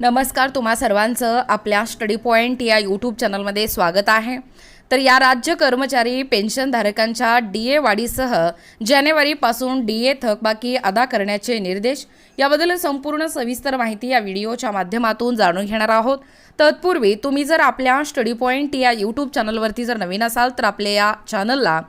नमस्कार तुम्हा सर्वांचं आपल्या स्टडी पॉईंट या यूट्यूब चॅनलमध्ये स्वागत आहे. तर या राज्य कर्मचारी पेन्शनधारकांच्या डी ए वाढीसह जानेवारीपासून डी ए थकबाकी अदा करण्याचे निर्देश याबद्दल संपूर्ण सविस्तर माहिती या व्हिडिओच्या माध्यमातून जाणून घेणार आहोत. तत्पूर्वी तुम्ही जर आपल्या स्टडी पॉईंट या यूट्यूब चॅनलवरती जर नवीन असाल तर आपल्या या चॅनलला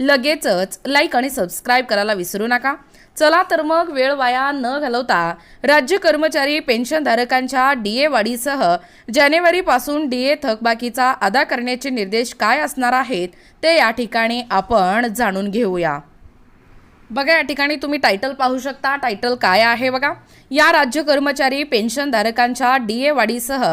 लगेचच लाईक आणि सबस्क्राईब करायला विसरू नका. चला तर मग वेळ वाया न घालवता राज्य कर्मचारी पेन्शनधारकांच्या डीए वाढीसह जानेवारीपासून डीए थकबाकीचा अदा करण्याचे निर्देश काय असणार आहेत ते या ठिकाणी आपण जाणून घेऊया. बघा या ठिकाणी तुम्ही टायटल पाहू शकता. टायटल काय आहे बघा? या राज्य कर्मचारी पेन्शनधारकांच्या डी ए वाढीसह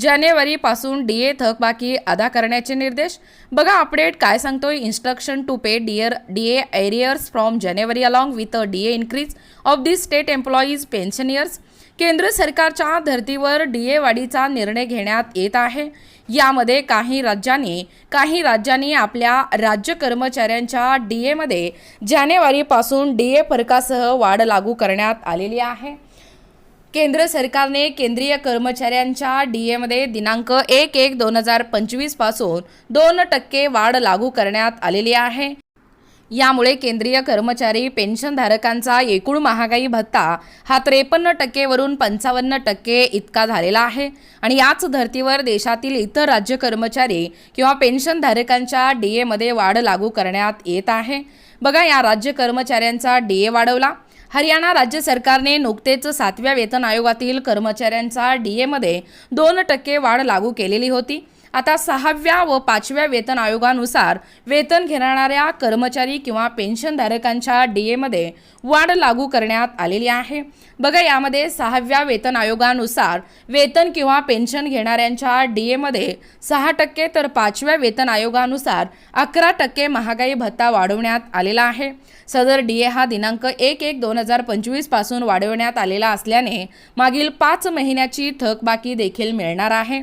जानेवारीपासून डी ए थकबाकी अदा करण्याचे निर्देश. बघा अपडेट काय सांगतोय? Instruction to pay dear D A arrears from January along with a D A increase of the state employees pensioners केंद्र सरकारच्या धर्तीवर डी ए वाढीचा निर्णय घेण्यात येत आहे. यामध्ये काही राज्यांनी काही राज्यांनी आपल्या राज्य कर्मचाऱ्यांच्या डी एमध्ये जानेवारीपासून डी ए फरकासह वाढ लागू करण्यात आलेली आहे. केंद्र सरकारने केंद्रीय कर्मचाऱ्यांच्या डी एमध्ये दिनांक एक एक दोन हजार पंचवीसपासून दोन टक्के वाढ लागू करण्यात आलेली आहे. यामुळे केंद्रीय कर्मचारी पेन्शनधारकांचा एकूण महागाई भत्ता हा त्रेपन्न टक्केवरून पंचावन्न टक्के इतका झालेला आहे. आणि याच धर्तीवर देशातील इतर राज्य कर्मचारी किंवा पेन्शनधारकांच्या डी एमध्ये वाढ लागू करण्यात येत आहे. बघा या राज्य कर्मचाऱ्यांचा डी ए वाढवला. हरियाणा राज्य सरकारने नुकतेच सातव्या वेतन आयोगातील कर्मचाऱ्यांचा डी एमध्ये दोन टक्के वाढ लागू केलेली होती. आता सहाव्या व पाचव्या वेतन आयोगानुसार वेतन घेणाऱ्या कर्मचारी किंवा पेन्शनधारकांच्या डी एमध्ये वाढ लागू करण्यात आलेली आहे. बघा यामध्ये सहाव्या वेतन आयोगानुसार वेतन किंवा पेन्शन घेणाऱ्यांच्या डी एमध्ये सहा टक्के तर पाचव्या वेतन आयोगानुसार अकरा टक्के महागाई भत्ता वाढवण्यात आलेला आहे. सदर डी ए हा दिनांक एक एक दोन हजार पंचवीसपासून वाढवण्यात आलेला असल्याने मागील पाच महिन्याची थकबाकी देखील मिळणार आहे.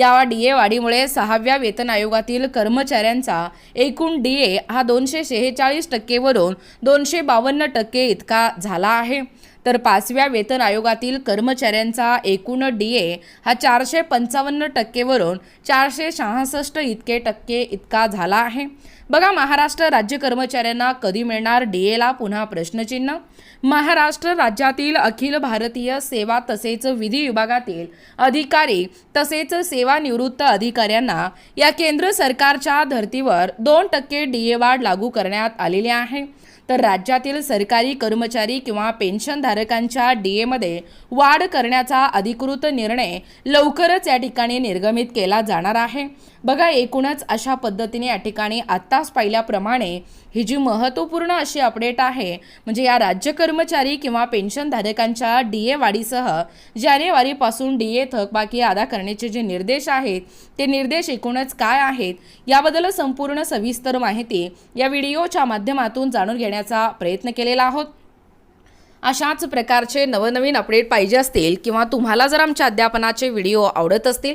या डी ए वाढीमुळे सहाव्या वेतन आयोगातील कर्मचाऱ्यांचा एकूण डी ए हा दोनशे शेहेचाळीस टक्केवरून दोनशे बावन्न टक्के इतका झाला आहे. तर पाचव्या वेतन आयोगातील कर्मचाऱ्यांचा एकूण डी ए हा चारशे पंचावन्न टक्केवरून चारशे शहासष्ट इतके टक्के इतका झाला आहे. बघा महाराष्ट्र राज्य कर्मचाऱ्यांना कधी मिळणार डी एला पुन्हा प्रश्नचिन्ह. महाराष्ट्र राज्यातील अखिल भारतीय सेवा तसेच विधी विभागातील अधिकारी तसेच सेवानिवृत्त अधिकाऱ्यांना या केंद्र सरकारच्या धर्तीवर दोन टक्के डी ए वाढ लागू करण्यात आलेली आहे. तर राज्यातील सरकारी कर्मचारी किंवा पेन्शनधारकांच्या डी एमध्ये वाढ करण्याचा अधिकृत निर्णय लवकरच या ठिकाणी निर्गमित केला जाणार आहे. बघा एकूणच अशा पद्धतीने या ठिकाणी आत्ताच पाहिल्याप्रमाणे ही जी महत्त्वपूर्ण अशी अपडेट आहे म्हणजे या राज्य कर्मचारी किंवा पेन्शनधारकांच्या डी ए वाढीसह जानेवारीपासून डी ए थकबाकी अदा करण्याचे जे निर्देश आहेत ते निर्देश एकूणच काय आहेत याबद्दल संपूर्ण सविस्तर माहिती या व्हिडिओच्या माध्यमातून जाणून घेण्याचा प्रयत्न केलेला आहोत. अशाच प्रकारचे नवनवीन अपडेट पाहिजे असतील किंवा तुम्हाला जर आमच्या अध्यापनाचे व्हिडिओ आवडत असतील